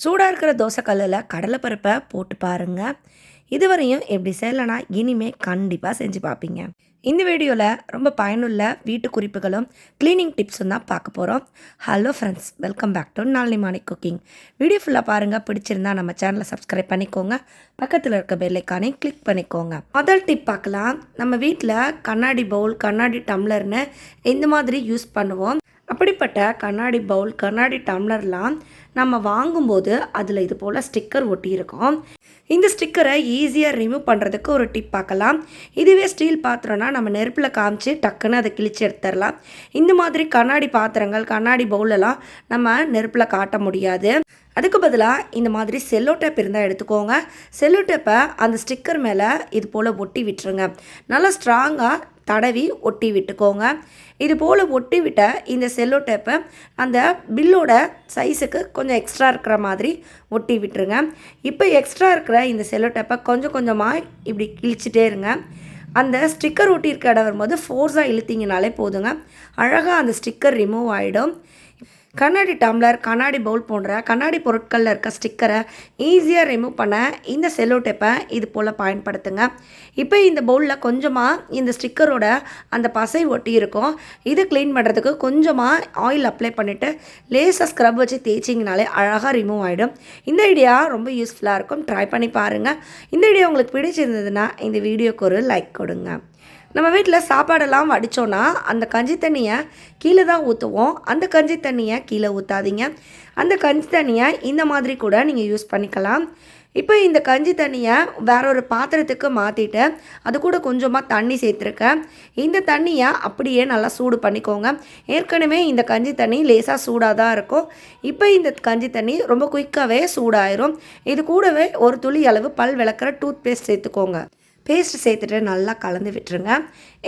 சூடாக இருக்கிற தோசைக்கல்லில் கடலைப்பருப்பை போட்டு பாருங்கள் இதுவரையும் எப்படி செய்யலைனா இனிமே கண்டிப்பாக செஞ்சு பார்ப்பீங்க இந்த வீடியோவில் ரொம்ப பயனுள்ள வீட்டு குறிப்புகளும் க்ளீனிங் டிப்ஸும் தான் பார்க்க போகிறோம் hello friends welcome back to Nalini morning cooking video ஃபுல்லாக பாருங்கள் பிடிச்சிருந்தா நம்ம சேனலை சப்ஸ்கிரைப் பண்ணிக்கோங்க. பக்கத்தில் இருக்க பெல்லைக்கானே கிளிக் பண்ணிக்கோங்க. முதல் டிப் பார்க்கலாம். நம்ம வீட்டில் கண்ணாடி பவுல் கண்ணாடி டம்ளர்னு இந்த மாதிரி யூஸ் பண்ணுவோம். அப்படிப்பட்ட கண்ணாடி பவுல் கண்ணாடி டம்ளர்லாம் நம்ம வாங்கும்போது அதில் இது போல் ஸ்டிக்கர் ஒட்டியிருக்கோம் இந்த ஸ்டிக்கரை ஈஸியாக ரிமூவ் பண்ணுறதுக்கு ஒரு டிப் பார்க்கலாம். இதுவே ஸ்டீல் பாத்திரம்னா நம்ம நெருப்பில் காமிச்சு டக்குன்னு அதை கிழிச்சு எடுத்துடலாம். இந்த மாதிரி கண்ணாடி பாத்திரங்கள் கண்ணாடி பவுலெல்லாம் நம்ம நெருப்பில் காட்ட முடியாது. அதுக்கு பதிலாக இந்த மாதிரி செல்லோ டேப் இருந்தால் எடுத்துக்கோங்க. செல்லோ டேப்பை அந்த ஸ்டிக்கர் மேலே இது போல் ஒட்டி விட்டுருங்க. நல்லா ஸ்ட்ராங்காக தடவி ஒட்டி விட்டுக்கோங்க. இது போல் ஒட்டி விட்ட இந்த செல்லோ டேப்பை அந்த பில்லோட சைஸுக்கு கொஞ்சம் எக்ஸ்ட்ரா இருக்கிற மாதிரி ஒட்டி விட்டுருங்க இப்போ எக்ஸ்ட்ரா இருக்கிற இந்த செல்லோ டேப்பை கொஞ்சம் கொஞ்சமாக இப்படி கிழிச்சிட்டே இருங்க. அந்த ஸ்டிக்கர் ஒட்டியிருக்க இடம் வரும்போது ஃபோர்ஸாக இழுத்திங்கனாலே போதுங்க. அழகாக அந்த ஸ்டிக்கர் ரிமூவ் ஆகிடும் கண்ணாடி டம்ளர் கண்ணாடி பவுல் போன்ற கண்ணாடி பொருட்களில் இருக்க ஸ்டிக்கரை ஈஸியாக ரிமூவ் பண்ண இந்த செல்லோ டேப்பை இது போல் பயன்படுத்துங்க. இப்போ இந்த பவுலில் கொஞ்சமாக இந்த ஸ்டிக்கரோட அந்த பசை ஒட்டி இருக்கும். இதை க்ளீன் பண்ணுறதுக்கு கொஞ்சமாக ஆயில் அப்ளை பண்ணிவிட்டு லேசாக ஸ்க்ரப் வச்சு தேய்ச்சிங்கனாலே அழகாக ரிமூவ் ஆகிடும் இந்த ஐடியா ரொம்ப யூஸ்ஃபுல்லாக இருக்கும். ட்ரை பண்ணி பாருங்கள் இந்த ஐடியா உங்களுக்கு பிடிச்சிருந்ததுன்னா இந்த வீடியோக்கு ஒரு லைக் கொடுங்க. நம்ம வீட்டில் சாப்பாடெல்லாம் வடித்தோன்னா அந்த கஞ்சி தண்ணியை கீழே தான் ஊற்றுவோம் அந்த கஞ்சி தண்ணியை கீழே ஊற்றாதீங்க அந்த கஞ்சி தண்ணியை இந்த மாதிரி கூட நீங்கள் யூஸ் பண்ணிக்கலாம். இப்போ இந்த கஞ்சி தண்ணியை வேற ஒரு பாத்திரத்துக்கு மாற்றிட்டு அது கூட கொஞ்சமாக தண்ணி சேர்த்துருக்கேன் இந்த தண்ணியை அப்படியே நல்லா சூடு பண்ணிக்கோங்க. ஏற்கனவே இந்த கஞ்சி தண்ணி லேசாக சூடாக தான் இருக்கும். இப்போ இந்த கஞ்சி தண்ணி ரொம்ப குயிக்காகவே சூடாயிரும். இது கூடவே ஒரு துளி அளவு பல் விளக்குற டூத் பேஸ்ட் சேர்த்துக்கோங்க. பேஸ்ட் சேர்த்துட்டு நல்லா கலந்து விட்டுருங்க.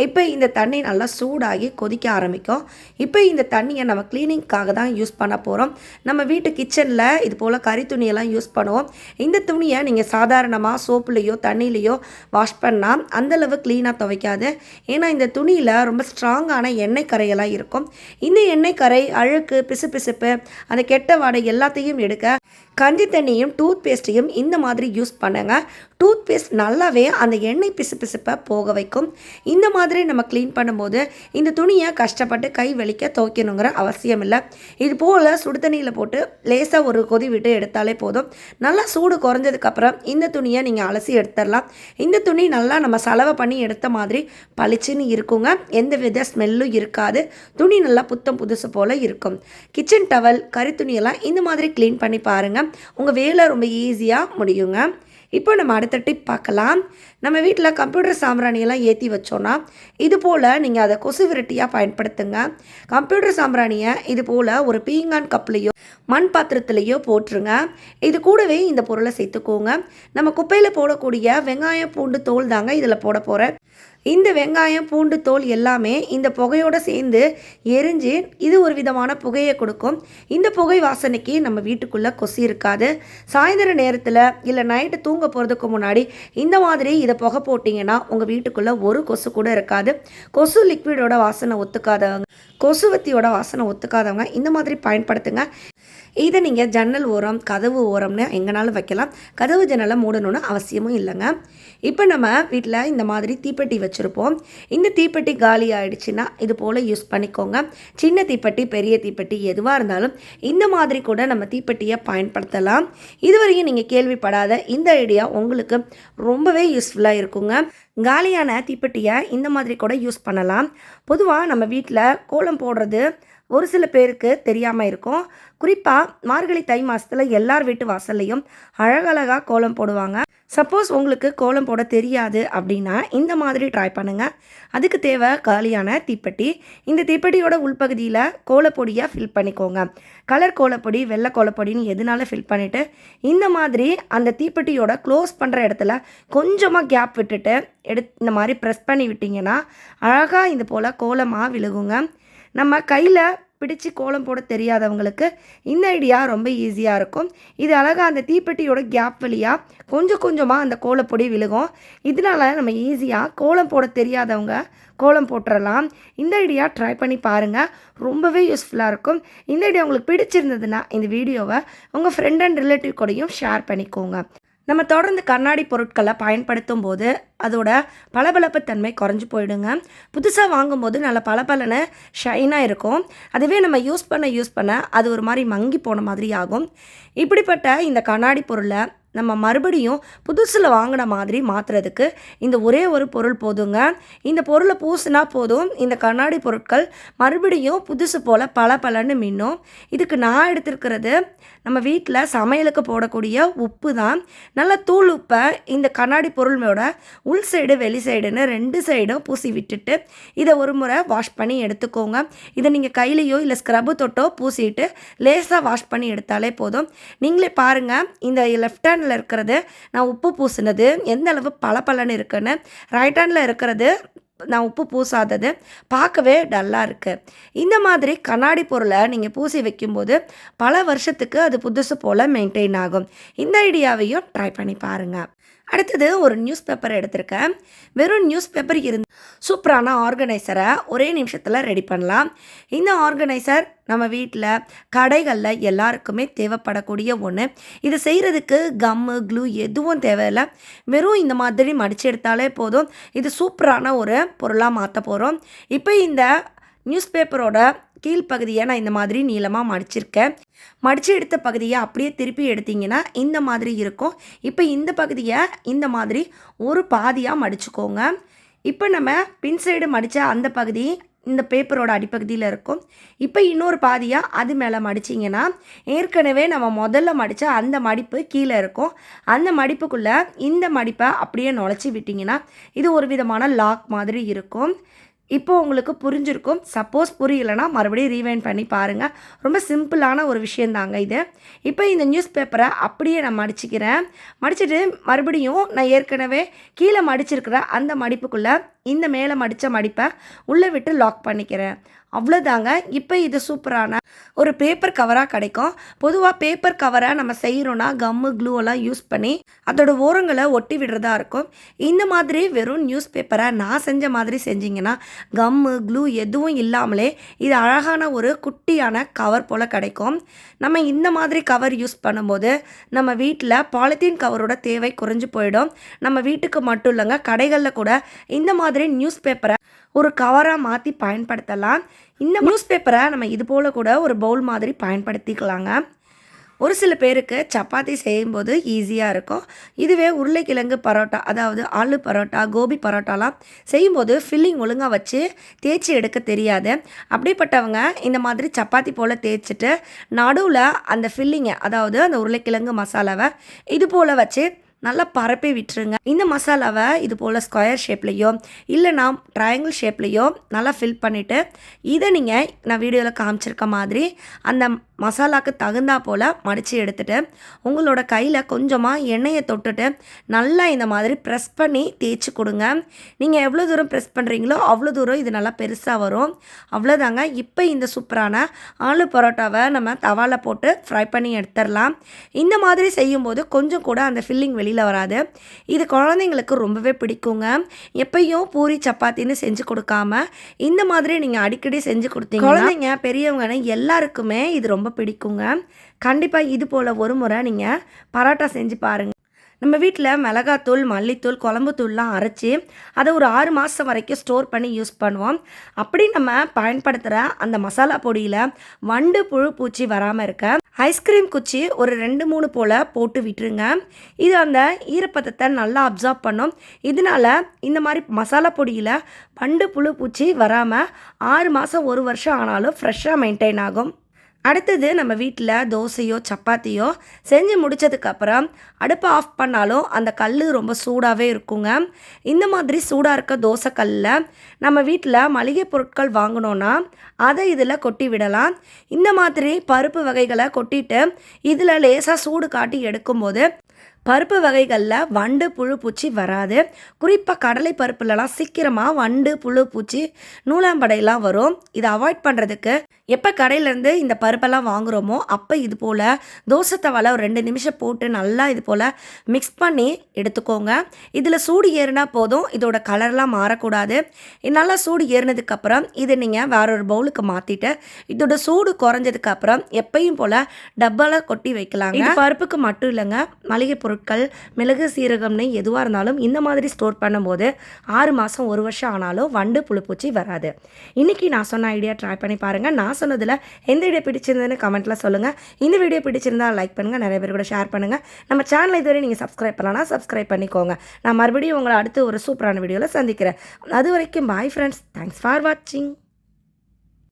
இப்போ இந்த தண்ணி நல்லா சூடாகி கொதிக்க ஆரம்பிக்கும். இப்போ இந்த தண்ணியை நம்ம க்ளீனிங்க்காக தான் யூஸ் பண்ண போகிறோம் நம்ம வீட்டு கிச்சனில் இது போல் கறி துணியெல்லாம் யூஸ் பண்ணுவோம். இந்த துணியை நீங்கள் சாதாரணமாக சோப்புலேயோ தண்ணியிலையோ வாஷ் பண்ணால் அந்தளவு க்ளீனாக துவைக்காது. ஏன்னா இந்த துணியில் ரொம்ப ஸ்ட்ராங்கான எண்ணெய் கரையெல்லாம் இருக்கும். இந்த எண்ணெய் கரை அழுக்கு பிசு பிசுப்பு அந்த கெட்ட வாடை எல்லாத்தையும் எடுக்க கஞ்சி தண்ணியும் டூத் பேஸ்ட்டையும் இந்த மாதிரி யூஸ் பண்ணுங்க. டூத் பேஸ்ட் நல்லாவே அந்த எண்ணெய் பிசு பிசுப்பை போக வைக்கும். இந்த மாதிரி நம்ம க்ளீன் பண்ணும்போது இந்த துணியை கஷ்டப்பட்டு கை வலிக்க துவைக்கணுங்கிற அவசியம் இல்லை. இது போல் சுடு தண்ணியில் போட்டு லேசாக ஒரு கொதி விட்டு எடுத்தாலே போதும். நல்லா சூடு குறைஞ்சதுக்கப்புறம் இந்த துணியை நீங்கள் அலசி எடுத்துடலாம். இந்த துணி நல்லா நம்ம செலவை பண்ணி எடுத்த மாதிரி பளிச்சுன்னு இருக்குங்க. எந்த வித ஸ்மெல்லும் இருக்காது. துணி நல்லா புத்தம் புதுசு போல் இருக்கும். கிச்சன் டவல் கறி துணியெல்லாம் இந்த மாதிரி க்ளீன் பண்ணி பாருங்கள் உங்கள் வேலை ரொம்ப ஈஸியாக முடியுங்க. இப்போ நம்ம அடுத்த டிப் பார்க்கலாம். நம்ம வீட்டில் கம்ப்யூட்டர் சாம்பிராணியெல்லாம் ஏற்றி வச்சோன்னா இது போல் நீங்கள் அதை கொசு விரட்டியாக பயன்படுத்துங்க. கம்ப்யூட்டர் சாம்பிராணியை இது போல் ஒரு பீங்கான் கப்லேயோ மண் பாத்திரத்துலேயோ போட்டுருங்க. இது கூடவே இந்த பொருளை சேர்த்துக்கோங்க. நம்ம குப்பையில் போடக்கூடிய வெங்காயம் பூண்டு தோல் தாங்க இதில் போட போகிறேன் இந்த வெங்காயம் பூண்டு தோல் எல்லாமே இந்த புகையோடு சேர்ந்து எரிஞ்சு இது ஒரு விதமான புகையை கொடுக்கும். இந்த புகை வாசனைக்கு நம்ம வீட்டுக்குள்ளே கொசு இருக்காது. சாயந்தர நேரத்தில் இல்லை நைட்டு தூங்க போகிறதுக்கு முன்னாடி இந்த மாதிரி இதை புகை போட்டிங்கன்னா உங்கள் வீட்டுக்குள்ளே ஒரு கொசு கூட இருக்காது. கொசு லிக்விடோட வாசனை ஒத்துக்காதவங்க கொசுவத்தியோட வாசனை ஒத்துக்காதவங்க இந்த மாதிரி பயன்படுத்துங்க. இதை நீங்கள் ஜன்னல் ஓரம் கதவு ஓரம்னு எங்கேனாலும் வைக்கலாம். கதவு ஜன்னலை மூடணும்னு அவசியமும் இல்லைங்க. இப்போ நம்ம வீட்டில் இந்த மாதிரி தீப்பெட்டி வச்சுருப்போம். இந்த தீப்பெட்டி காலி ஆயிடுச்சுன்னா இது போல் யூஸ் பண்ணிக்கோங்க. சின்ன தீப்பெட்டி பெரிய தீப்பெட்டி எதுவாக இருந்தாலும் இந்த மாதிரி கூட நம்ம தீப்பெட்டியை பயன்படுத்தலாம். இதுவரையும் நீங்கள் கேள்விப்படாத இந்த ஐடியா உங்களுக்கு ரொம்பவே யூஸ்ஃபுல்லாக இருக்குங்க. காலியான தீப்பெட்டியை இந்த மாதிரி கூட யூஸ் பண்ணலாம். பொதுவாக நம்ம வீட்டில் கோலம் போடுறது ஒரு சில பேருக்கு தெரியாமல் இருக்கும். குறிப்பாக மார்கழி தை மாதத்தில் எல்லார் வீட்டு வாசல்லையும் அழகழகாக கோலம் போடுவாங்க. சப்போஸ் உங்களுக்கு கோலம் போட தெரியாது அப்படின்னா இந்த மாதிரி ட்ரை பண்ணுங்கள் அதுக்கு தேவை காலியான தீப்பெட்டி. இந்த தீப்பெட்டியோட உள்பகுதியில் கோலப்பொடியாக ஃபில் பண்ணிக்கோங்க. கலர் கோலப்பொடி வெள்ளை கோலப்பொடின்னு எதனால ஃபில் பண்ணிவிட்டு இந்த மாதிரி அந்த தீப்பெட்டியோட க்ளோஸ் பண்ணுற இடத்துல கொஞ்சமாக கேப் விட்டுட்டு எடு இந்த மாதிரி ப்ரெஸ் பண்ணி விட்டிங்கன்னா அழகாக இது போல் கோலமாக விழுகுங்க. நம்ம கையில் பிடிச்சு கோலம் போட தெரியாதவங்களுக்கு இந்த ஐடியா ரொம்ப ஈஸியாக இருக்கும். இது அழகாக அந்த தீப்பெட்டியோட கேப் வழியாக கொஞ்சம் கொஞ்சமாக அந்த கோலப்பொடி விழுகும். இதனால நம்ம ஈஸியாக கோலம் போட தெரியாதவங்க கோலம் போட்டுறலாம். இந்த ஐடியா ட்ரை பண்ணி பாருங்கள் ரொம்பவே யூஸ்ஃபுல்லாக இருக்கும். இந்த ஐடியா உங்களுக்கு பிடிச்சிருந்ததுன்னா இந்த வீடியோவை உங்கள் ஃப்ரெண்ட் அண்ட் ரிலேட்டிவ் கூடயும் ஷேர் பண்ணிக்கோங்க. நம்ம தொடர்ந்து கண்ணாடி பொருட்களை பயன்படுத்தும் போது அதோட பளபளப்பு தன்மை குறைஞ்சி போயிடுங்க. புதுசாக வாங்கும்போது நல்ல பளபளன்னு ஷைனாக இருக்கும். அதுவே நம்ம யூஸ் பண்ண யூஸ் பண்ண அது ஒரு மாதிரி மங்கி போன மாதிரி ஆகும். இப்படிப்பட்ட இந்த கண்ணாடி பொருளை நம்ம மறுபடியும் புதுசில் வாங்கின மாதிரி மாற்றுறதுக்கு இந்த ஒரே ஒரு பொருள் போதுங்க. இந்த பொருளை பூசினா போதும். இந்த கண்ணாடி பொருட்கள் மறுபடியும் புதுசு போல் பல பலன்னு மின்னும். இதுக்கு நான் எடுத்திருக்கிறது நம்ம வீட்டில் சமையலுக்கு போடக்கூடிய உப்பு தான். நல்ல தூள் உப்பை இந்த கண்ணாடி பொருளோட உள் சைடு வெளி சைடுன்னு ரெண்டு சைடும் பூசி விட்டுட்டு இதை ஒரு முறை வாஷ் பண்ணி எடுத்துக்கோங்க. இதை நீங்கள் கையிலையோ இல்லை ஸ்க்ரப்பு தொட்டோ பூசிட்டு லேசாக வாஷ் பண்ணி எடுத்தாலே போதும். நீங்களே பாருங்கள் இந்த லெஃப்ட் ஹேண்டில் இருக்கிறது நான் உப்பு பூசினது எந்த அளவு பளபளன்னு இருக்குன்னு ரைட் ஹேண்டில் இருக்கிறது நான் உப்பு பூசாதது பார்க்கவே டல்லாக இருக்குது இந்த மாதிரி கண்ணாடி பொருளை நீங்கள் பூசி வைக்கும்போது பல வருஷத்துக்கு அது புதுசு போல் மெயின்டைன் ஆகும். இந்த ஐடியாவையும் ட்ரை பண்ணி பாருங்கள் அடுத்தது ஒரு நியூஸ் பேப்பர் எடுத்திருக்கேன். வெறும் நியூஸ் பேப்பர் இருந்து சூப்பரான ஆர்கனைசரை ஒரே நிமிஷத்தில் ரெடி பண்ணலாம். இந்த ஆர்கனைசர் நம்ம வீட்டில் கடைகளில் எல்லாருக்குமே தேவைப்படக்கூடிய ஒன்று இது செய்கிறதுக்கு கம்மு க்ளூ எதுவும் தேவையில்லை. வெறும் இந்த மாதிரி மடித்து எடுத்தாலே போதும். இது சூப்பரான ஒரு பொருளாக மாற்ற போகிறோம் இப்போ இந்த நியூஸ் பேப்பரோட கீழ்ப்பகுதியை நான் இந்த மாதிரி நீளமாக மடிச்சிருக்கேன். மடித்து எடுத்த பகுதியை அப்படியே திருப்பி எடுத்தீங்கன்னா இந்த மாதிரி இருக்கும். இப்போ இந்த பகுதியை இந்த மாதிரி ஒரு பாதியாக மடிச்சுக்கோங்க. இப்போ நம்ம பின் சைடு மடித்த அந்த பகுதி இந்த பேப்பரோட அடிப்பகுதியில் இருக்கும். இப்போ இன்னொரு பாதியாக அது மேலே மடிச்சிங்கன்னா ஏற்கனவே நம்ம முதல்ல மடித்த அந்த மடிப்பு கீழே இருக்கும். அந்த மடிப்புக்குள்ளே இந்த மடிப்பை அப்படியே நுழைச்சி விட்டிங்கன்னா இது ஒரு விதமான லாக் மாதிரி இருக்கும். இப்போ உங்களுக்கு புரிஞ்சிருக்கும். சப்போஸ் புரியலைன்னா மறுபடியும் ரீவைண்ட் பண்ணி பாருங்கள் ரொம்ப சிம்பிளான ஒரு விஷயந்தாங்க இது. இப்போ இந்த நியூஸ் பேப்பரை அப்படியே நான் மடிச்சுக்கிறேன். மடிச்சுட்டு மறுபடியும் நான் ஏற்கனவே கீழே மடிச்சிருக்கிற அந்த மடிப்புக்குள்ளே இந்த மேலே மடித்த மடிப்பை உள்ளே விட்டு லாக் பண்ணிக்கிறேன். அவ்வளோதாங்க இப்போ இது சூப்பரான ஒரு பேப்பர் கவராக கிடைக்கும். பொதுவாக பேப்பர் கவரை நம்ம செய்கிறோன்னா கம்மு க்ளூ எல்லாம் யூஸ் பண்ணி அதோட ஓரங்களை ஒட்டி விடுறதா இருக்கும். இந்த மாதிரி வெறும் நியூஸ் பேப்பரை நான் செஞ்ச மாதிரி செஞ்சிங்கன்னா கம்மு க்ளூ எதுவும் இல்லாமலே இது அழகான ஒரு குட்டியான கவர் போல் கிடைக்கும். நம்ம இந்த மாதிரி கவர் யூஸ் பண்ணும்போது நம்ம வீட்டில் பாலித்தீன் கவரோட தேவை குறைஞ்சு போயிடும். நம்ம வீட்டுக்கு மட்டும் இல்லைங்க கடைகளில் கூட இந்த மாதிரி நியூஸ் பேப்பரை ஒரு கவராக மாற்றி பயன்படுத்தலாம். இந்த நியூஸ் பேப்பரை நம்ம இது போல் கூட ஒரு பவுல் மாதிரி பயன்படுத்திக்கலாங்க. ஒரு சில பேருக்கு சப்பாத்தி செய்யும்போது ஈஸியாக இருக்கும். இதுவே உருளைக்கிழங்கு பரோட்டா அதாவது ஆலு பரோட்டா கோபி பரோட்டாலாம் செய்யும்போது ஃபில்லிங் ஒழுங்காக வச்சு தேய்ச்சி எடுக்க தெரியாது. அப்படிப்பட்டவங்க இந்த மாதிரி சப்பாத்தி போல் தேய்ச்சிட்டு நடுவில் அந்த ஃபில்லிங்கை அதாவது அந்த உருளைக்கிழங்கு மசாலாவை இது போல் வச்சு நல்லா பரப்பி விட்டுருங்க. இந்த மசாலாவை இது போல் ஸ்கொயர் ஷேப்லேயோ இல்லைனா ட்ரையாங்கிள் ஷேப்லேயோ நல்லா ஃபில் பண்ணிவிட்டு இதை நீங்கள் நான் வீடியோவில் காமிச்சிருக்க மாதிரி அந்த மசாலாவுக்கு தகுந்தா போல் மடித்து எடுத்துகிட்டு உங்களோட கையில் கொஞ்சமாக எண்ணெயை தொட்டுட்டு நல்லா இந்த மாதிரி ப்ரெஸ் பண்ணி தேய்ச்சி கொடுங்க. நீங்கள் எவ்வளோ தூரம் ப்ரெஸ் பண்ணுறீங்களோ அவ்வளோ தூரம் இது நல்லா பெருசாக வரும். அவ்வளோதாங்க இப்போ இந்த சூப்பரான ஆலு பரோட்டாவை நம்ம தவாவில் போட்டு ஃப்ரை பண்ணி எடுத்துடலாம். இந்த மாதிரி செய்யும்போது கொஞ்சம் கூட அந்த ஃபில்லிங் வெளியில் வராது. இது குழந்தைங்களுக்கு ரொம்பவே பிடிக்குங்க. எப்பயும் பூரி சப்பாத்தின்னு செஞ்சு கொடுக்காம இந்த மாதிரி நீங்கள் அடிக்கடி செஞ்சு கொடுத்தீங்க குழந்தைங்க பெரியவங்கன்னு எல்லாருக்குமே இது ரொம்ப பிடிக்குங்க. கண்டிப்பாக இது போல் ஒரு முறை நீங்கள் பரோட்டா செஞ்சு பாருங்கள் நம்ம வீட்டில் மிளகாத்தூள் மல்லித்தூள் குழம்பு தூள்லாம் அரைச்சி அதை ஒரு ஆறு மாதம் வரைக்கும் ஸ்டோர் பண்ணி யூஸ் பண்ணுவோம். அப்படி நம்ம பயன்படுத்துகிற அந்த மசாலா பொடியில் வண்டு புழு பூச்சி வராமல் இருக்க ஐஸ்கிரீம் குச்சி ஒரு ரெண்டு மூணு போல் போட்டு விட்டுருங்க. இது அந்த ஈரப்பதத்தை நல்லா அப்சார்ப் பண்ணும். இதனால் இந்த மாதிரி மசாலா பொடியில் வண்டு புழு பூச்சி வராமல் ஆறு மாதம் ஒரு வருஷம் ஆனாலும் ஃப்ரெஷ்ஷாக மெயின்டைன் ஆகும். அடுத்தது நம்ம வீட்டில் தோசையோ சப்பாத்தியோ செஞ்சு முடித்ததுக்கப்புறம் அடுப்பை ஆஃப் பண்ணாலும் அந்த கல் ரொம்ப சூடாகவே இருக்குங்க. இந்த மாதிரி சூடாக இருக்க தோசை கல்லில் நம்ம வீட்டில் மளிகை பொருட்கள் வாங்கினோன்னா அதை இதில் கொட்டி விடலாம். இந்த மாதிரி பருப்பு வகைகளை கொட்டிட்டு இதில் லேசாக சூடு காட்டி எடுக்கும்போது பருப்பு வகைகளில் வண்டு புழு பூச்சி வராது. குறிப்பாக கடலை பருப்புலலாம் சீக்கிரமாக வண்டு புழு பூச்சி நூலாம்படையெல்லாம் வரும். இதை அவாய்ட் பண்ணுறதுக்கு எப்போ கடையிலேருந்து இந்த பருப்பெல்லாம் வாங்குகிறோமோ அப்போ இது போல் தோசை தவால ஒரு ரெண்டு நிமிஷம் போட்டு நல்லா இது போல் மிக்ஸ் பண்ணி எடுத்துக்கோங்க. இதில் சூடு ஏறினா போதும். இதோட கலர்லாம் மாறக்கூடாது. நல்லா சூடு ஏறினதுக்கப்புறம் இதை நீங்கள் வேற ஒரு பவுலுக்கு மாற்றிட்டு இதோட சூடு குறைஞ்சதுக்கப்புறம் எப்பயும் போல் டப்பால கொட்டி வைக்கலாங்க. இது பருப்புக்கு மட்டும் இல்லைங்க. மளிகை பொருட்கள் மிளகு சீரகம்னு எதுவாக இருந்தாலும் இந்த மாதிரி ஸ்டோர் பண்ணும்போது ஆறு மாதம் ஒரு வருஷம் ஆனாலும் வண்டு புழுப்பூச்சி வராது. இன்றைக்கி நான் சொன்ன ஐடியா ட்ரை பண்ணி பாருங்கள் நான் சொன்னதில் எந்த வீடியோ பிடிச்சிருந்ததுன்னு கமெண்ட்டில் சொல்லுங்கள் இந்த வீடியோ பிடிச்சிருந்தா லைக் பண்ணுங்கள் நிறைய பேர் கூட ஷேர் பண்ணுங்கள் நம்ம சேனல் இதுவரை நீங்கள் சப்ஸ்கிரைப் பண்ணலன்னா சப்ஸ்கிரைப் பண்ணிக்கோங்க. நான் மறுபடியும் உங்களை அடுத்து ஒரு சூப்பரான வீடியோவில் சந்திக்கிறேன். அது வரைக்கும் பாய் ஃப்ரெண்ட்ஸ் தேங்க்ஸ் ஃபார் வாட்சிங்